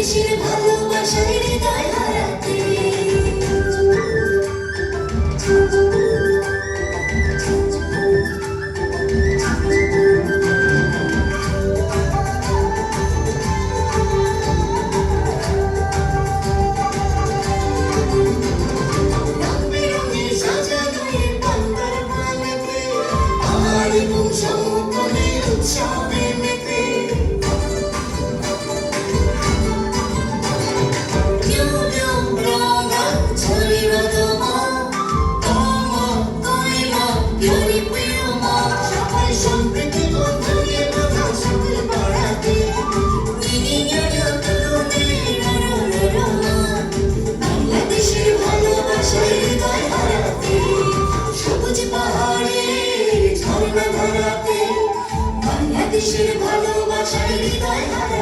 কিসের ভালোবাসায় হৃদয় হারাতে? Shall be বাংলাদেশের ভালোবাসায় হৃদয় হারা